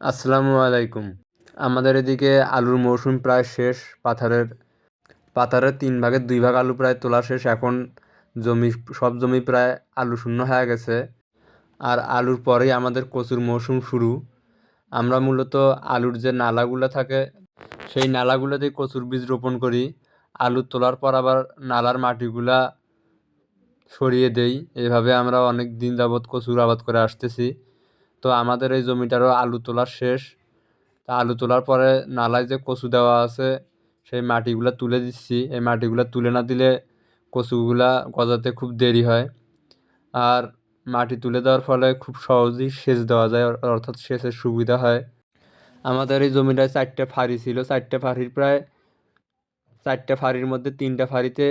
আসসালামু আলাইকুম। আমাদের এদিকে আলুর মৌসুম প্রায় শেষ, পাথারের পাথারের তিন ভাগের দুই ভাগ আলু প্রায় তোলা শেষ। এখন জমি, সব জমি প্রায় আলু শূন্য হয়ে গেছে। আর আলুর পরেই আমাদের কচুর মৌসুম শুরু। আমরা মূলত আলুর যে নালাগুলো থাকে, সেই নালাগুলোতেই কচুর বীজ রোপণ করি। আলু তোলার পর আবার নালার মাটিগুলা সরিয়ে দেই। এভাবে আমরা অনেক দিন যাবৎ কচুর আবাদ করে আসতেছি। তো আমাদের এই জমিটারও আলু তোলার শেষ। তা আলু তোলার পরে নালায় যে কচু দেওয়া আছে, সেই মাটিগুলো তুলে দিচ্ছি। এই মাটিগুলো তুলে না দিলে কচুগুলা গজাতে খুব দেরি হয়। আর মাটি তুলে দেওয়ার ফলে খুব সহজেই সেচ দেওয়া যায় অর্থাৎ সেচের সুবিধা হয়। আমাদের এই জমিটায় চারটে ফাড়ি ছিল। চারটে ফাড়ির প্রায়, চারটে ফাড়ির মধ্যে তিনটা ফাড়িতে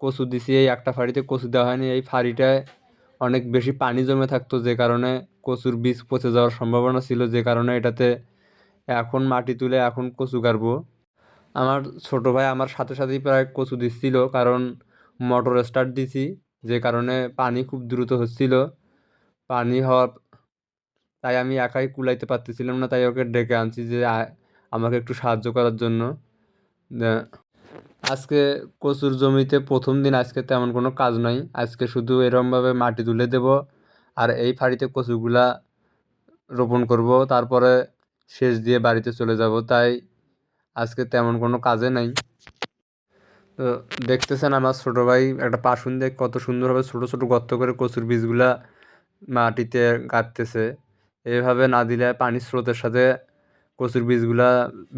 কচু দিছি। এই একটা ফাড়িতে কচু দেওয়া হয়নি। এই ফাড়িটায় অনেক বেশি পানি জমে থাকতো, যে কারণে কচুর বীজ পচে যাওয়ার সম্ভাবনা ছিল যে কারণে এটাতে এখন মাটি তুলে এখন কচু গাড়বো আমার ছোটো ভাই আমার সাথে সাথেই প্রায় কচু দিচ্ছিল, কারণ মোটর স্টার্ট দিছি, যে কারণে পানি খুব দ্রুত হচ্ছিল। পানি হওয়ার তাই আমি একাই কুলাইতে পারতেছিলাম না, তাই ওকে ডেকে আনছি যে আমাকে একটু সাহায্য করার জন্য। আজকে কচুর জমিতে প্রথম দিন আজকে তেমন কোনো কাজ নাই, আজকে শুধু এরমভাবে মাটি তুলে দেব। আর এই ফাড়িতে কচুগুলা রোপণ করব, তারপরে সেচ দিয়ে বাড়িতে চলে যাব। তাই আজকে তেমন কোনো কাজে নাই। তো দেখতেছেন আমার ছোটো ভাই একটা পাশুন দিয়ে কত সুন্দরভাবে ছোটো ছোটো গর্ত করে কচুর বীজগুলা মাটিতে গাঁথতেছে। এভাবে না দিলে পানির স্রোতের সাথে কচুর বীজগুলা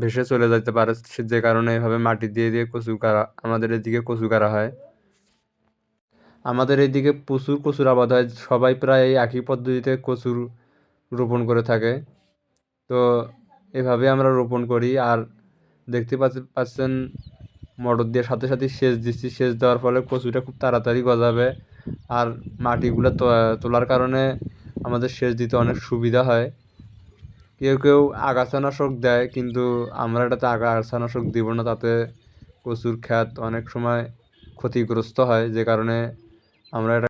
ভেসে চলে যেতে পারে যে কারণে এভাবে মাটি দিয়ে দিয়ে কচু কারা আমাদের এদিকে কচু কারা হয়। আমাদের এইদিকে প্রচুর কচুর আবাদ হয়। সবাই প্রায় এই একই পদ্ধতিতে কচুর রোপণ করে থাকে। তো এভাবে আমরা রোপণ করি আর দেখতে পাচ্ছ- পাচ্ছেন মটর দিয়ে সাথে সাথে সেচ দিচ্ছি। সেচ দেওয়ার ফলে কচুটা খুব তাড়াতাড়ি গজাবে আর মাটিগুলো তোলার কারণে আমাদের সেচ দিতে অনেক সুবিধা হয়। কেউ কেউ আগাছানাশক দেয়, কিন্তু আমরা এটাতে আগাছানাশক দিব না। তাতে কচুর খ্যাত অনেক সময় ক্ষতিগ্রস্ত হয়, যে কারণে আমরা এটা